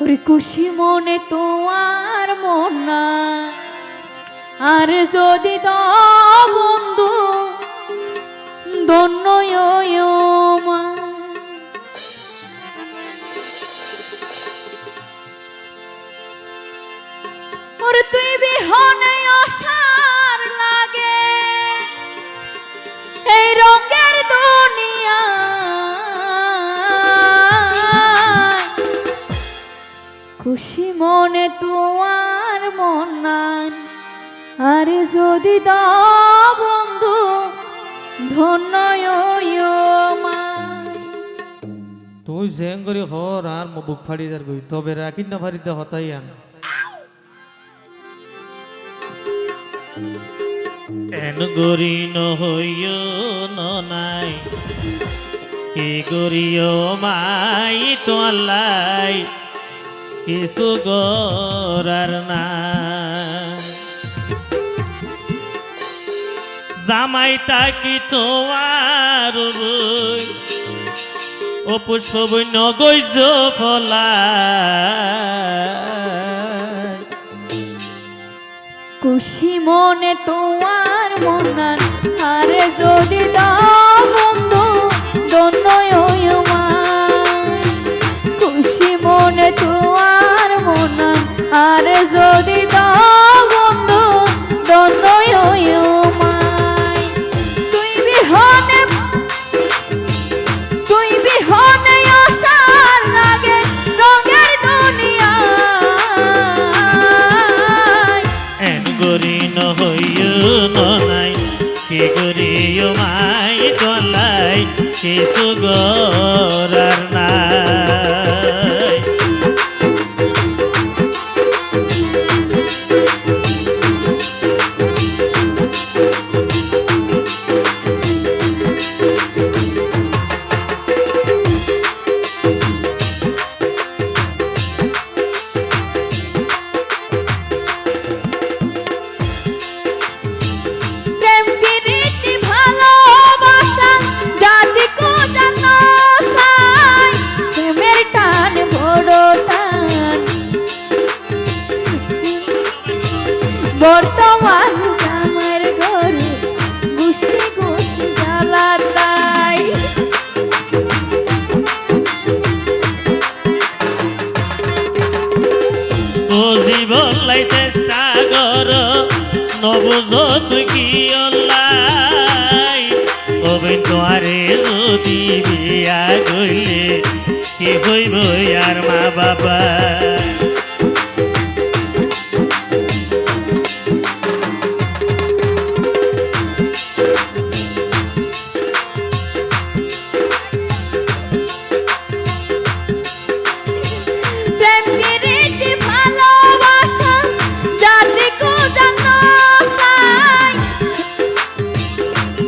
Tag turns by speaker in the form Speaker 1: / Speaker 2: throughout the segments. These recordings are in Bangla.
Speaker 1: ওরে খুশি মনে তোমার মন না। আর যদি দ বন্ধু, ধন্য মা ওরে তুই বিহনে আসার খুশি মনে তোমার মন নাই আর যদি দাও বন্ধু ধন্য
Speaker 2: তুই জেং করে হর, আর মো বুক ফাড়ি দার গই তবে রাখিন না ফাড়িতে হতাই আন। এন গরি নহইয় নাই কি গরিয় মাই তোলাই কিছু গরার না জামাই তাকি তোমার ও পুষ্প বন্য গৈজ ফলা
Speaker 1: খুশি মনে তোমার মনান আরে যদি দাও
Speaker 2: গলাই কিছু গরার
Speaker 1: তুই
Speaker 2: কি অল্লাই কবে তোয়ারে যদি বিয়া গইলে কি হইব আর মা বাবা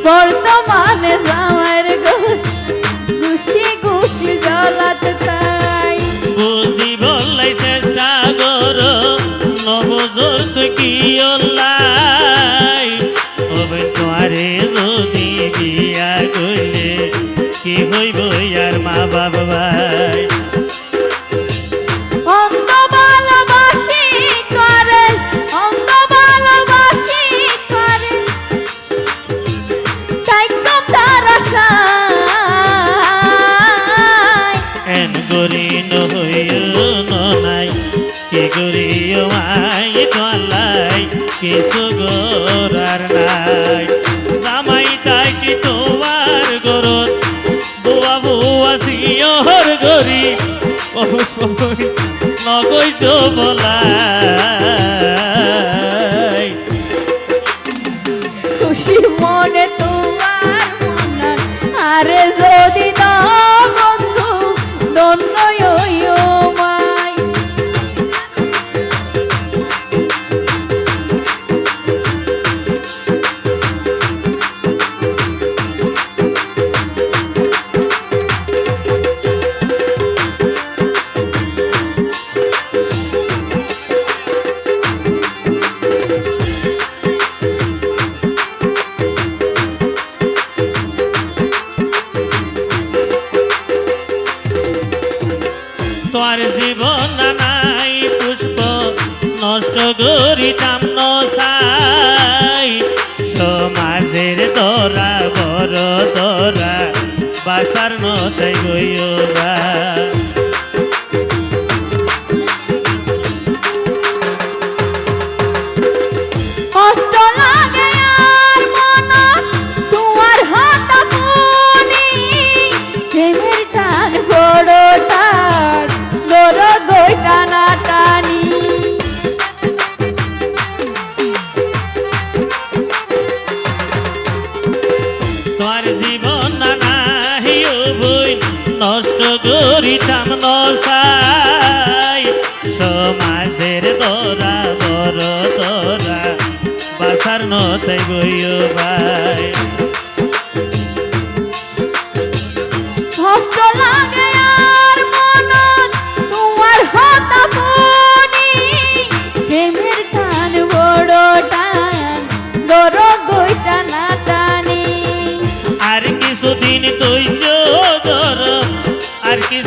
Speaker 1: বর্তমানে ঘর গুছি গুছি জ্বালাত তাই।
Speaker 2: বুঝিব লাই চেষ্টা কর নবুজ তুই কি অল্লাই? কবে তোয়ারে যদি বিয়া গইলে কি হইব আর মা বাবা
Speaker 1: অন্ধ
Speaker 2: এন গরি নহইয় নাই কি গরিয় মাই তোলাই কিছু নাই। জামাই তাই কি তোমার গরত? বুয়া বুয়া সিয়হর গরি নগৈ বলাই
Speaker 1: খুশি মনে তোমার আরে যদি
Speaker 2: করিতাম নসাই। সমাজের দরা বড় দরা বাসার নতাই গইবা করিতাম নসাই সমাজের দরা বড় দরা বাসার নতাই গইও ভাই।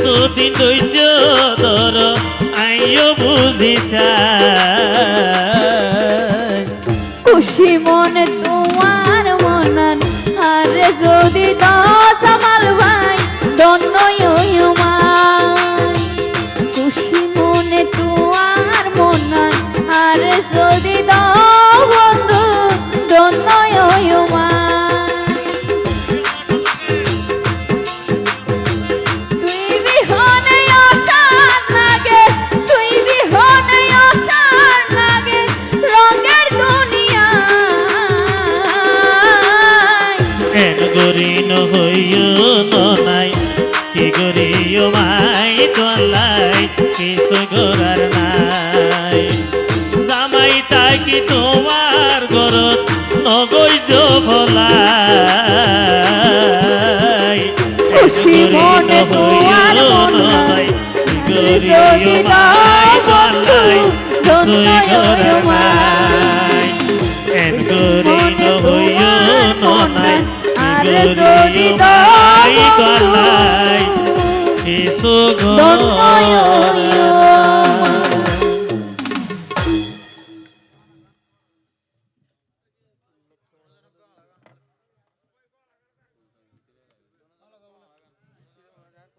Speaker 2: তুই ধৈর্য ধর আইও বুঝিসা
Speaker 1: খুশি মনে তোমার মনন আর যদি দশ আমার ভাই
Speaker 2: তোলাই কিছু গরার নাই। জামাই তাকি তোমার ঘরত নগৈ ভলাই
Speaker 1: খুশি মনে তোমার মনাই যদি দাও বন্ধু ধন্যই মাই
Speaker 2: এন ননাই
Speaker 1: যদি দাও বন্ধু
Speaker 2: কিছু
Speaker 1: ধন্যই